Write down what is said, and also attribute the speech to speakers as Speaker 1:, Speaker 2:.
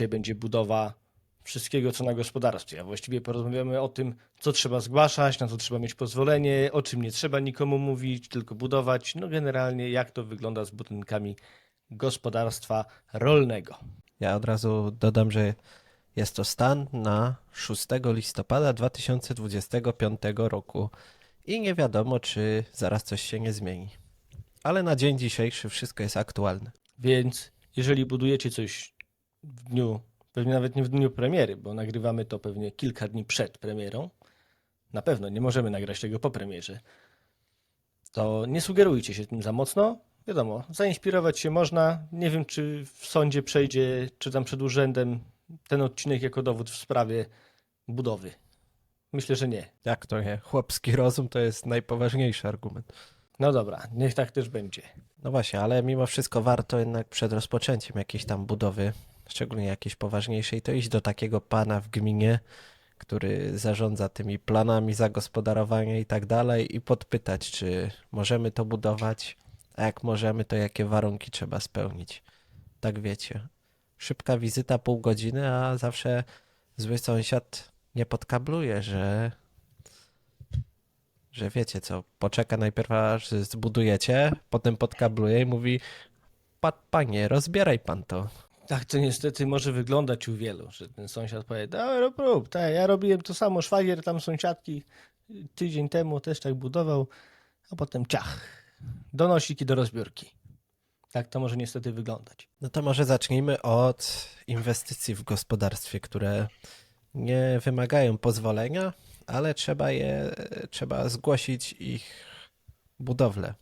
Speaker 1: dzisiaj będzie budowa wszystkiego, co na gospodarstwie. A właściwie porozmawiamy o tym, co trzeba zgłaszać, na co trzeba mieć pozwolenie, o czym nie trzeba nikomu mówić, tylko budować. No generalnie, jak to wygląda z budynkami gospodarstwa rolnego.
Speaker 2: Ja od razu dodam, że jest to stan na 6 listopada 2025 roku i nie wiadomo, czy zaraz coś się nie zmieni. Ale na dzień dzisiejszy wszystko jest aktualne.
Speaker 1: Więc jeżeli budujecie coś w dniu, pewnie nawet nie w dniu premiery, bo nagrywamy to pewnie kilka dni przed premierą, na pewno nie możemy nagrać tego po premierze, to nie sugerujcie się tym za mocno. Wiadomo, zainspirować się można. Nie wiem, czy w sądzie przejdzie, czy tam przed urzędem ten odcinek jako dowód w sprawie budowy. Myślę, że nie.
Speaker 2: Jak to nie? Chłopski rozum to jest najpoważniejszy argument.
Speaker 1: No dobra, niech tak też będzie.
Speaker 2: No właśnie, ale mimo wszystko warto jednak przed rozpoczęciem jakiejś tam budowy, szczególnie jakiejś poważniejszej, to iść do takiego pana w gminie, który zarządza tymi planami zagospodarowania i tak dalej i podpytać, czy możemy to budować, a jak możemy, to jakie warunki trzeba spełnić. Tak wiecie. Szybka wizyta, pół godziny, a zawsze zły sąsiad nie podkabluje, że że wiecie co, poczeka najpierw aż zbudujecie, potem podkabluje i mówi pa, panie, rozbieraj pan to.
Speaker 1: Tak to niestety może wyglądać u wielu, że ten sąsiad powie, dobra, prób, tak, ja robiłem to samo, szwagier tam sąsiadki tydzień temu też tak budował, a potem ciach, donosiki do rozbiórki. Tak to może niestety wyglądać.
Speaker 2: No to może zacznijmy od inwestycji w gospodarstwie, które nie wymagają pozwolenia, ale trzeba je, trzeba zgłosić ich budowlę.